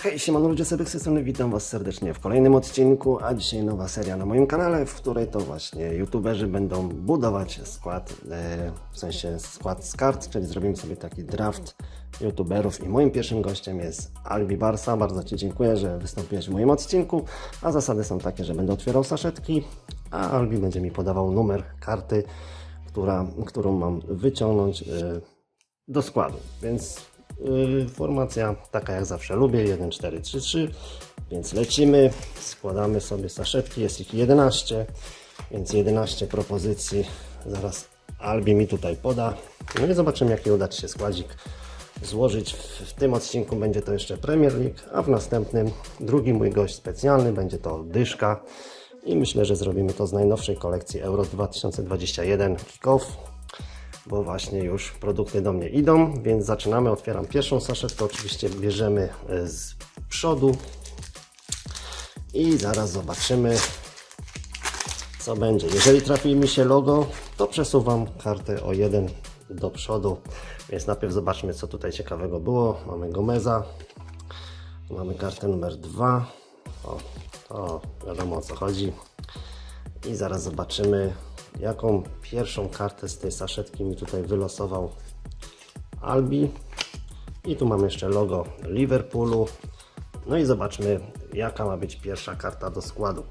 Hej, siemano ludzie, Sebek z strony, witam Was serdecznie w kolejnym odcinku, a dzisiaj nowa seria na moim kanale, w której to właśnie youtuberzy będą budować skład, e, w sensie skład z kart, czyli zrobimy sobie taki draft youtuberów i moim pierwszym gościem jest Albi Barsa, bardzo Ci dziękuję, że wystąpiłeś w moim odcinku, a zasady są takie, że będę otwierał saszetki, a Albi będzie mi podawał numer karty, która, którą mam wyciągnąć e, do składu, więc formacja taka jak zawsze lubię, 1, 4, 3, 3, więc lecimy, składamy sobie saszetki, jest ich 11, więc 11 propozycji, zaraz Albi mi tutaj poda, no i zobaczymy jaki uda się składzik złożyć. W tym odcinku będzie to jeszcze Premier League, a w następnym drugi mój gość specjalny będzie to Dyszka. I myślę, że zrobimy to z najnowszej kolekcji Euro 2021 Kickoff bo właśnie już produkty do mnie idą, więc zaczynamy. Otwieram pierwszą saszetkę, oczywiście bierzemy e, z przodu i zaraz zobaczymy co będzie. Jeżeli trafi mi się logo, to przesuwam kartę o jeden do przodu, więc najpierw zobaczmy co tutaj ciekawego było. Mamy Gomeza, mamy kartę numer 2, o, to wiadomo o co chodzi. I zaraz zobaczymy, jaką pierwszą kartę z tej saszetki mi tutaj wylosował Albi. I tu mamy jeszcze logo Liverpoolu. No i zobaczmy, jaka ma być pierwsza karta do składu.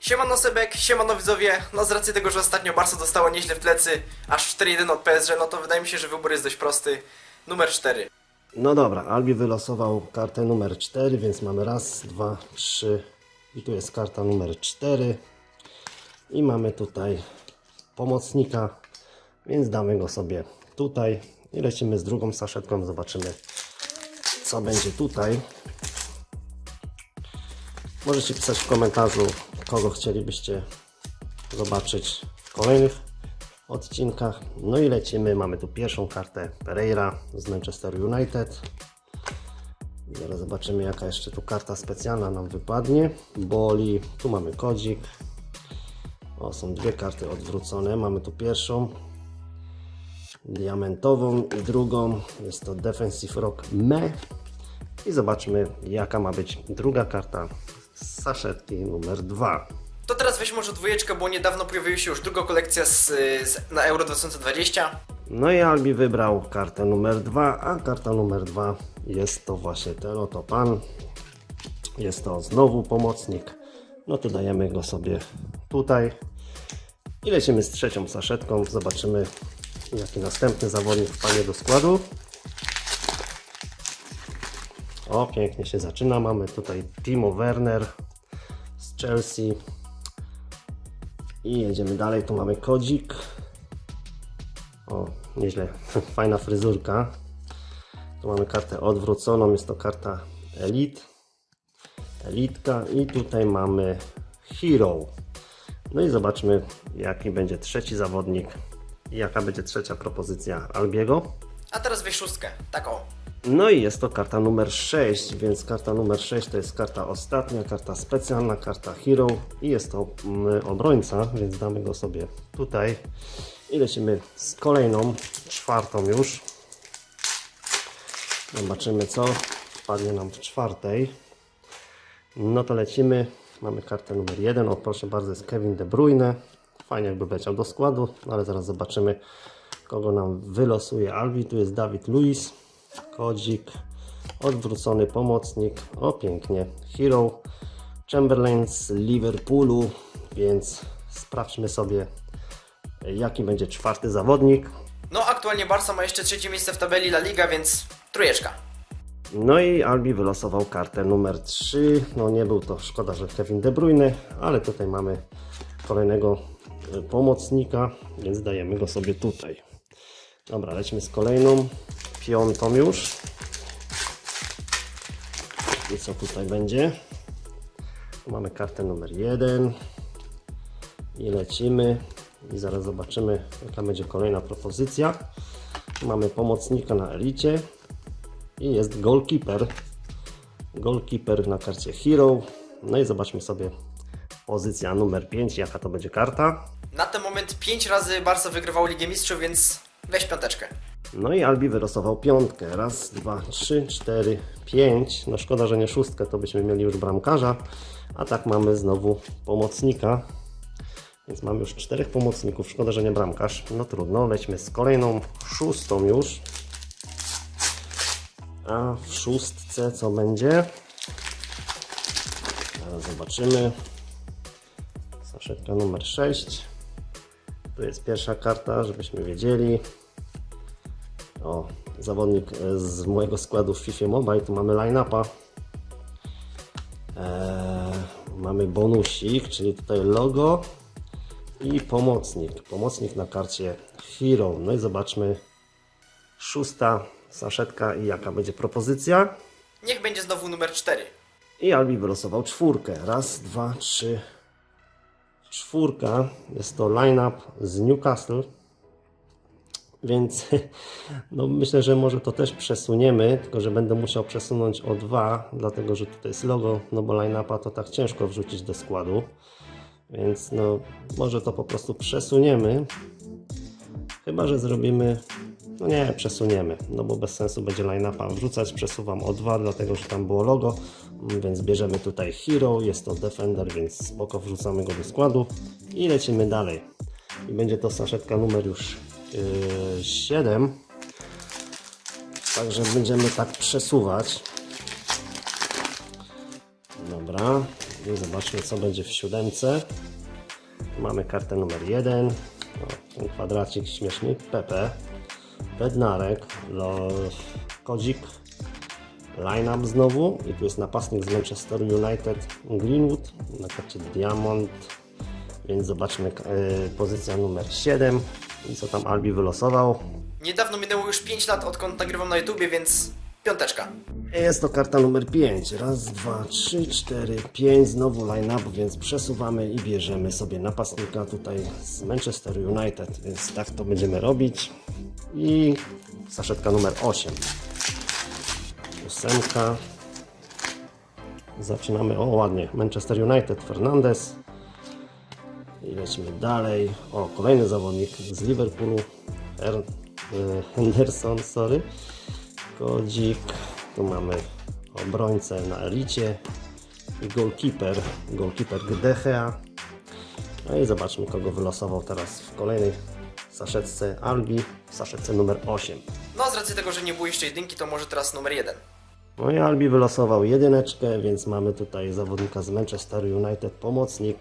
Siemano Sebek, siemano widzowie, no z racji tego, że ostatnio Barca dostała nieźle w plecy, aż 4-1 od PSG, no to wydaje mi się, że wybór jest dość prosty. Numer 4. No dobra, Albi wylosował kartę numer 4, więc mamy raz, dwa, trzy i tu jest karta numer 4 i mamy tutaj pomocnika, więc damy go sobie tutaj i lecimy z drugą saszetką, zobaczymy co będzie tutaj. Możecie pisać w komentarzu, kogo chcielibyście zobaczyć w kolejnych odcinkach. No i lecimy. Mamy tu pierwszą kartę Pereira z Manchester United. Zaraz zobaczymy, jaka jeszcze tu karta specjalna nam wypadnie. Boli, tu mamy kodzik. O, są dwie karty odwrócone. Mamy tu pierwszą diamentową i drugą. Jest to Defensive Rock Me. I zobaczmy, jaka ma być druga karta z saszetki numer 2. To teraz weź może dwójeczkę, bo niedawno pojawiła się już druga kolekcja z, z, na Euro 2020. No i Albi wybrał kartę numer 2, a karta numer 2 jest to właśnie ten oto pan. Jest to znowu pomocnik. No to dajemy go sobie tutaj. I lecimy z trzecią saszetką. Zobaczymy jaki następny zawodnik wpadnie do składu. O, pięknie się zaczyna. Mamy tutaj Timo Werner z Chelsea. I jedziemy dalej. Tu mamy kodzik. O, nieźle. Fajna fryzurka. Tu mamy kartę odwróconą. Jest to karta Elite. Elitka. I tutaj mamy Hero. No i zobaczmy, jaki będzie trzeci zawodnik i jaka będzie trzecia propozycja Albiego. A teraz weź szóstkę, tak o. No i jest to karta numer 6, więc karta numer 6 to jest karta ostatnia, karta specjalna, karta Hero i jest to mm, obrońca, więc damy go sobie tutaj i lecimy z kolejną, czwartą już. Zobaczymy co wpadnie nam w czwartej. No to lecimy. Mamy kartę numer 1. O proszę bardzo, jest Kevin De Bruyne. Fajnie jakby wleciał do składu, no ale zaraz zobaczymy kogo nam wylosuje Albi. Tu jest Dawid Luiz, kodzik, odwrócony pomocnik. O pięknie, Hero, Chamberlain z Liverpoolu, więc sprawdźmy sobie jaki będzie czwarty zawodnik. No aktualnie Barca ma jeszcze trzecie miejsce w tabeli La Liga, więc trójeczka. No i Albi wylosował kartę numer 3. No nie był to, szkoda, że Kevin De Bruyne, ale tutaj mamy kolejnego e, pomocnika, więc dajemy go sobie tutaj. Dobra, lecimy z kolejną, piątą już. I co tutaj będzie? Mamy kartę numer 1 i lecimy i zaraz zobaczymy jaka będzie kolejna propozycja. Mamy pomocnika na elicie i jest goalkeeper. Goalkeeper na karcie Hero. No i zobaczmy sobie pozycja numer 5, jaka to będzie karta. Na ten moment 5 razy Barca wygrywał Ligę Mistrzów, więc weź piąteczkę. No i Albi wylosował piątkę. Raz, dwa, trzy, cztery, pięć. No szkoda, że nie szóstkę, to byśmy mieli już bramkarza. A tak mamy znowu pomocnika. Więc mamy już czterech pomocników. Szkoda, że nie bramkarz. No trudno, lećmy z kolejną szóstą już. A w szóstce co będzie? Zaraz zobaczymy. Saszetka numer 6. Tu jest pierwsza karta, żebyśmy wiedzieli. O, zawodnik e, z mojego składu w FIFA Mobile. Tu mamy line-upa. Eee, mamy bonusik, czyli tutaj logo i pomocnik. Pomocnik na karcie Hero. No i zobaczmy szósta saszetka i jaka będzie propozycja. Niech będzie znowu numer 4. I Albi wylosował czwórkę. Raz, dwa, trzy. Czwórka. Jest to line-up z Newcastle. Więc no myślę, że może to też przesuniemy, tylko że będę musiał przesunąć o dwa, dlatego że tutaj jest logo, no bo line-upa to tak ciężko wrzucić do składu. Więc no może to po prostu przesuniemy. Chyba, że zrobimy. No nie, przesuniemy, no bo bez sensu będzie line-upa wrzucać. Przesuwam o 2, dlatego że tam było logo, Mm, więc bierzemy tutaj Hero, jest to Defender, więc spoko wrzucamy go do składu i lecimy dalej. I będzie to saszetka numer już yy, 7. Także będziemy tak przesuwać. Dobra, i zobaczmy co będzie w siódemce. Mamy kartę numer 1. O, ten kwadracik śmieszny. Pepe. Bednarek. Kodzik. Line-up znowu. I tu jest napastnik z Manchester United. Greenwood. Na karcie Diamond. Więc zobaczmy e, pozycja numer 7. I co tam Albi wylosował. Niedawno minęło już 5 lat odkąd nagrywam na YouTubie, więc piąteczka. Jest to karta numer 5. Raz, dwa, trzy, cztery, pięć. Znowu line-up, więc przesuwamy i bierzemy sobie napastnika tutaj z Manchester United. Więc tak to będziemy robić. I saszetka numer 8. Ósemka. Zaczynamy, o ładnie, Manchester United, Fernandez. I lecimy dalej. O, kolejny zawodnik z Liverpoolu, Her, e, Henderson, sorry. Kodzik. Tu mamy obrońcę na elicie i goalkeeper, goalkeeper Gdechea. No i zobaczmy kogo wylosował teraz w kolejnej saszetce Albi, w saszetce numer 8. No z racji tego, że nie było jeszcze jedynki, to może teraz numer 1. No i Albi wylosował jedyneczkę, więc mamy tutaj zawodnika z Manchester United, pomocnik,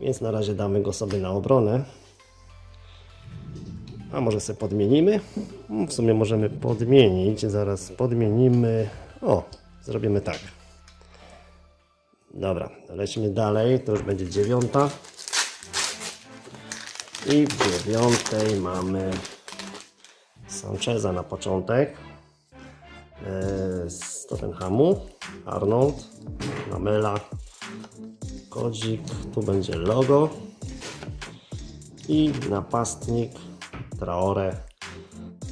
więc na razie damy go sobie na obronę. A może sobie podmienimy? Mm, W sumie możemy podmienić, zaraz podmienimy. O, zrobimy tak. Dobra, lecimy dalej, to już będzie dziewiąta. I w dziewiątej mamy Sancheza na początek e, z Tottenhamu, Arnold, Lamela, Kodzik, tu będzie logo i napastnik Traore.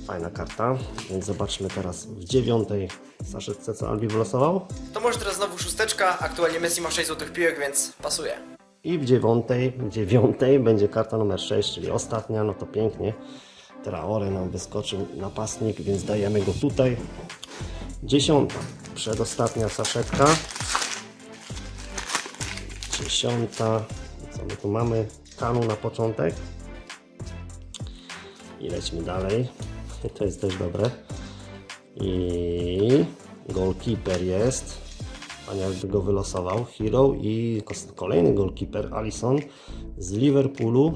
Fajna karta, więc zobaczmy teraz w dziewiątej saszetce co Albi wylosował. To może teraz znowu szósteczka, aktualnie Messi ma 6 złotych piłek, więc pasuje. I w dziewiątej, dziewiątej będzie karta numer 6, czyli ostatnia, no to pięknie. Traore nam wyskoczył napastnik, więc dajemy go tutaj. Dziesiąta, przedostatnia saszetka. Dziesiąta, co my tu mamy? Kanu na początek. I lećmy dalej. To jest też dobre. I goalkeeper jest. Panie jakby go wylosował. Hero i kolejny goalkeeper Alisson z Liverpoolu.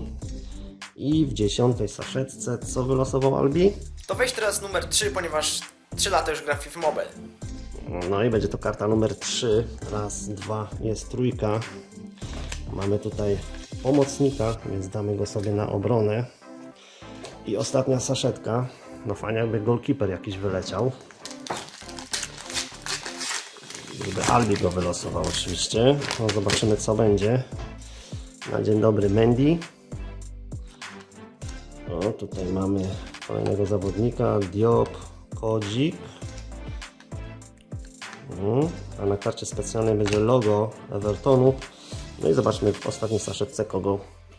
I w dziesiątej saszetce co wylosował Albi? To weź teraz numer 3, ponieważ 3 lata już gra w Mobile. No i będzie to karta numer 3. Raz, dwa, jest trójka. Mamy tutaj pomocnika, więc damy go sobie na obronę. I ostatnia saszetka. No fajnie jakby goalkeeper jakiś wyleciał. Gdyby Albi go wylosował oczywiście. No zobaczymy co będzie. Na dzień dobry Mendy. O, tutaj mamy kolejnego zawodnika. Diop, Kodzik. Mhm. A na karcie specjalnej będzie logo Evertonu. No i zobaczmy w ostatniej saszetce kogo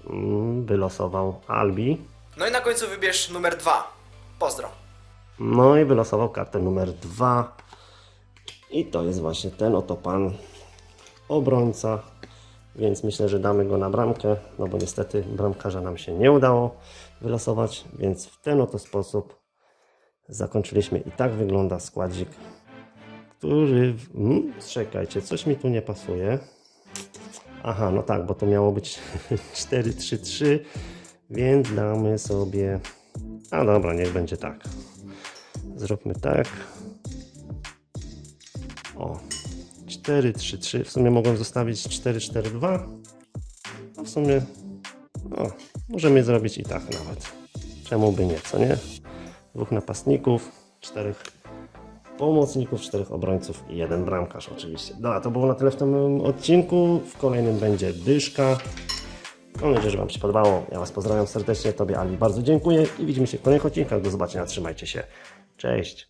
mm, wylosował Albi. No i na końcu wybierz numer 2. Pozdro. No i wylosował kartę numer dwa. I to jest właśnie ten oto pan obrońca. Więc myślę, że damy go na bramkę, no bo niestety bramkarza nam się nie udało wylosować, więc w ten oto sposób zakończyliśmy. I tak wygląda składzik, który... w- Mm, czekajcie, coś mi tu nie pasuje. Aha, no tak, bo to miało być 4-3-3, więc damy sobie... A dobra, niech będzie tak. Zróbmy tak. 4-3-3. W sumie mogłem zostawić 4-4-2. A w sumie o, możemy zrobić i tak nawet. Czemu by nie, co nie? Dwóch napastników, czterech pomocników, czterech obrońców i jeden bramkarz oczywiście. Dobra, to było na tyle w tym odcinku. W kolejnym będzie dyszka. Mam nadzieję, że Wam się podobało. Ja Was pozdrawiam serdecznie. Tobie Ali bardzo dziękuję i widzimy się w kolejnych odcinkach. Do zobaczenia. Trzymajcie się. Cześć.